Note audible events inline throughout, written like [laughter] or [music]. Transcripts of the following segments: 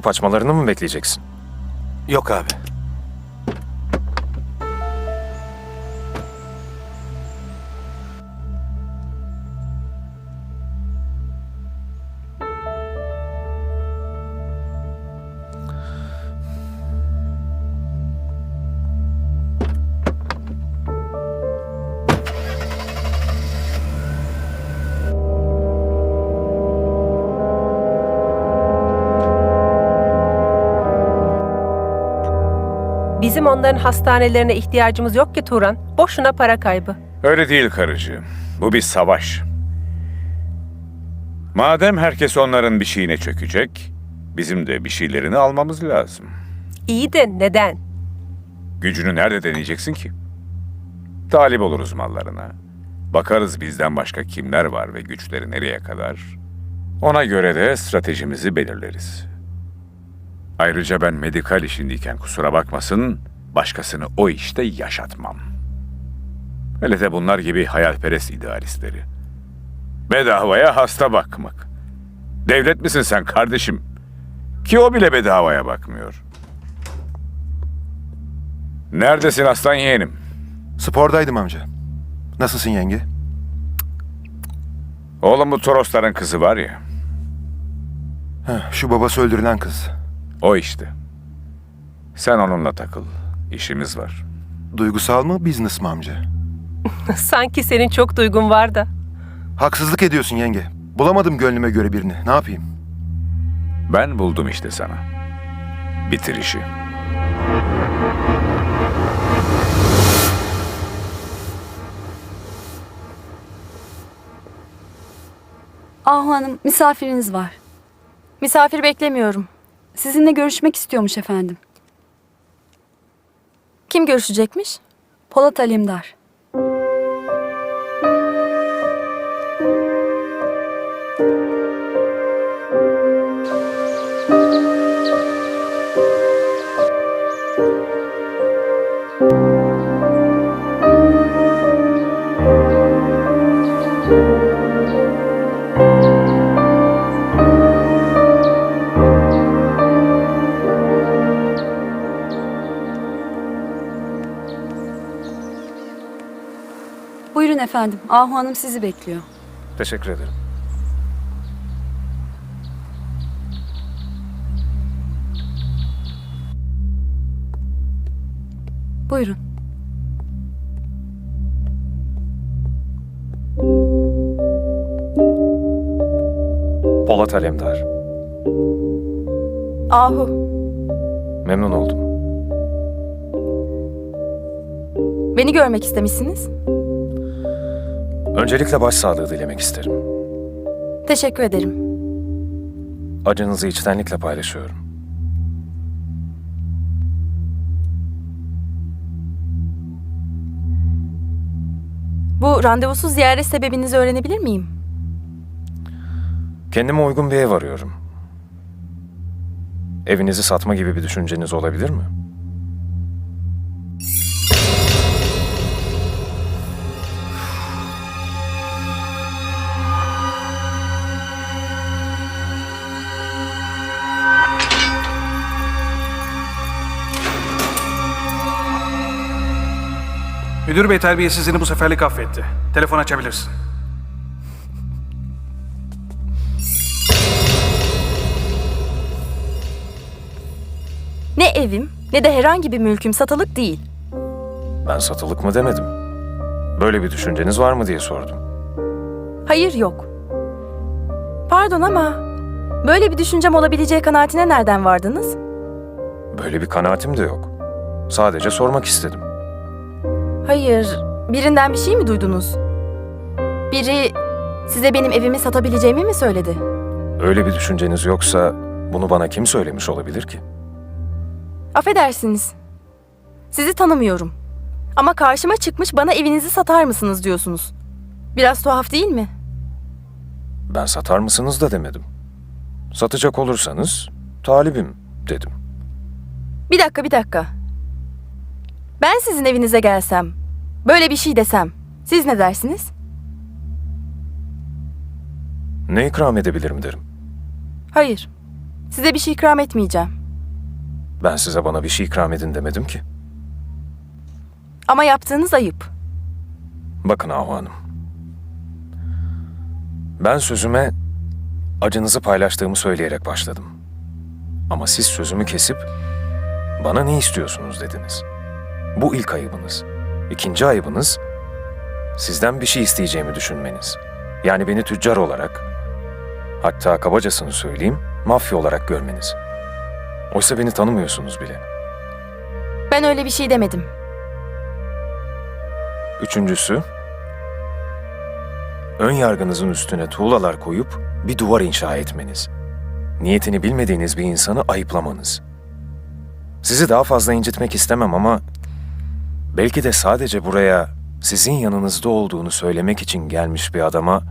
Oturup açmalarını mı bekleyeceksin? Yok abi. Bizim onların hastanelerine ihtiyacımız yok ki Turan. Boşuna para kaybı. Öyle değil karıcığım. Bu bir savaş. Madem herkes onların bir şeyine çökecek, bizim de bir şeylerini almamız lazım. İyi de neden? Gücünü nerede deneyeceksin ki? Talip oluruz mallarına. Bakarız bizden başka kimler var ve güçleri nereye kadar. Ona göre de stratejimizi belirleriz. Ayrıca ben medikal işindeyken kusura bakmasın, başkasını o işte yaşatmam. Hele de bunlar gibi hayalperest idealistleri. Bedavaya hasta bakmak. Devlet misin sen kardeşim? Ki o bile bedavaya bakmıyor. Neredesin aslan yeğenim? Spordaydım amca. Nasılsın yenge? Oğlum bu Torosların kızı var ya. Heh, şu babası öldürülen kız. O işte. Sen onunla takıl. İşimiz var. Duygusal mı, business mı amca? [laughs] Sanki senin çok duygun var da. Haksızlık ediyorsun yenge. Bulamadım gönlüme göre birini. Ne yapayım? Ben buldum işte sana. Bitir işi. Ahu Hanım, misafiriniz var. Misafir beklemiyorum. Sizinle görüşmek istiyormuş efendim. Kim görüşecekmiş? Polat Alemdar. Efendim. Ahu Hanım sizi bekliyor. Teşekkür ederim. Buyurun. Polat Alemdar. Ahu. Memnun oldum. Beni görmek istemişsiniz. Öncelikle başsağlığı dilemek isterim. Teşekkür ederim. Acınızı içtenlikle paylaşıyorum. Bu randevusuz ziyaret sebebinizi öğrenebilir miyim? Kendime uygun bir ev arıyorum. Evinizi satma gibi bir düşünceniz olabilir mi? Müdür bey terbiyesizliğini bu seferlik affetti. Telefon açabilirsin. Ne evim ne de herhangi bir mülküm satılık değil. Ben satılık mı demedim. Böyle bir düşünceniz var mı diye sordum. Hayır yok. Pardon ama böyle bir düşüncem olabileceği kanaatine nereden vardınız? Böyle bir kanaatim de yok. Sadece sormak istedim. Hayır, birinden bir şey mi duydunuz? Biri size benim evimi satabileceğimi mi söyledi? Öyle bir düşünceniz yoksa bunu bana kim söylemiş olabilir ki? Affedersiniz. Sizi tanımıyorum. Ama karşıma çıkmış bana evinizi satar mısınız diyorsunuz. Biraz tuhaf değil mi? Ben satar mısınız da demedim. Satacak olursanız talibim dedim. Bir dakika, bir dakika. Ben sizin evinize gelsem, böyle bir şey desem, siz ne dersiniz? Ne ikram edebilirim derim. Hayır. Size bir şey ikram etmeyeceğim. Ben size bana bir şey ikram edin demedim ki. Ama yaptığınız ayıp. Bakın Ahu Hanım. Ben sözüme acınızı paylaştığımı söyleyerek başladım. Ama siz sözümü kesip bana ne istiyorsunuz dediniz. Bu ilk ayıbınız. İkinci ayıbınız sizden bir şey isteyeceğimi düşünmeniz. Yani beni tüccar olarak, hatta kabacasını söyleyeyim, mafya olarak görmeniz. Oysa beni tanımıyorsunuz bile. Ben öyle bir şey demedim. Üçüncüsü, ön yargınızın üstüne tuğlalar koyup bir duvar inşa etmeniz. Niyetini bilmediğiniz bir insanı ayıplamanız. Sizi daha fazla incitmek istemem ama belki de sadece buraya sizin yanınızda olduğunu söylemek için gelmiş bir adama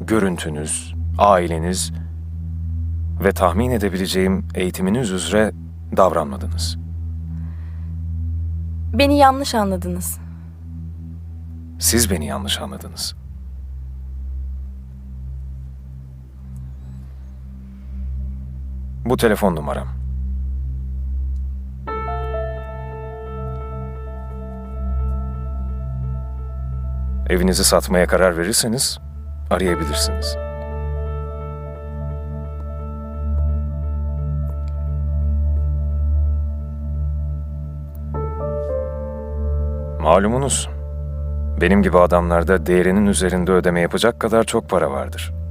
görüntünüz, aileniz ve tahmin edebileceğim eğitiminiz üzere davranmadınız. Beni yanlış anladınız. Siz beni yanlış anladınız. Bu telefon numaram. Evinizi satmaya karar verirseniz arayabilirsiniz. Malumunuz, benim gibi adamlarda değerinin üzerinde ödeme yapacak kadar çok para vardır.